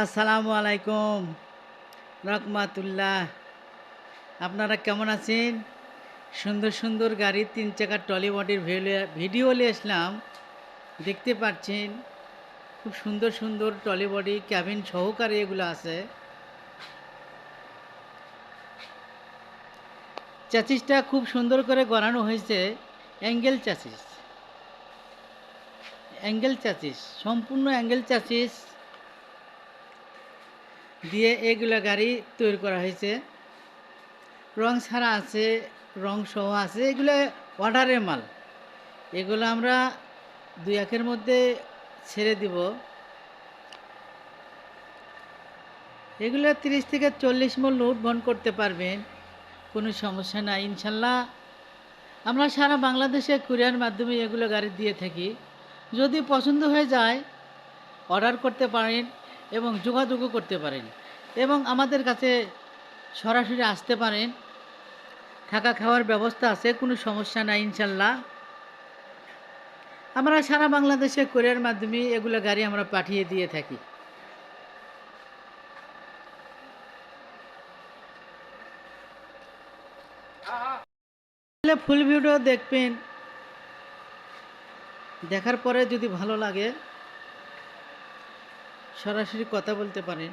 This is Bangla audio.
আসসালামু আলাইকুম। রহমাতুল্লাহ। আপনারা কেমন আছেন? সুন্দর সুন্দর গাড়ি, তিন চাকার টলি বডির ভিডিও নিয়ে আসলাম। দেখতে পাচ্ছেন, খুব সুন্দর সুন্দর টলি বডি, ক্যাবিন সহকারে এগুলো আছে। চ্যাচিসটা খুব সুন্দর করে গড়ানো হয়েছে অ্যাঙ্গেল চ্যাচিস অ্যাঙ্গেল চ্যাচিস সম্পূর্ণ অ্যাঙ্গেল চ্যাচিস দিয়ে এগুলো গাড়ি তৈরি করা হয়েছে। রং ছাড়া আছে, রং সহ আছে, এগুলো অর্ডারের মাল। এগুলো আমরা দুই একের মধ্যে ছেড়ে দিব। এগুলো তিরিশ থেকে চল্লিশ মূল নোট বহন করতে পারবেন, কোনো সমস্যা নাই, ইনশাল্লাহ। আমরা সারা বাংলাদেশে কুরিয়ার মাধ্যমে এগুলো গাড়ি দিয়ে থাকি। যদি পছন্দ হয়ে যায়, অর্ডার করতে পারেন। এবং যোগাযোগও করতে পারেন। এবং আমাদের কাছে সরাসরি আসতে পারেন। থাকা খাওয়ার ব্যবস্থা আছে, কোনো সমস্যা নাই ইনশাল্লাহ। আমরা সারা বাংলাদেশে কোরিয়ার মাধ্যমে এগুলো গাড়ি আমরা পাঠিয়ে দিয়ে থাকি। ফুল ভিডিও দেখবেন। দেখার পরে যদি ভালো লাগে সরাসরি কথা বলতে পারেন।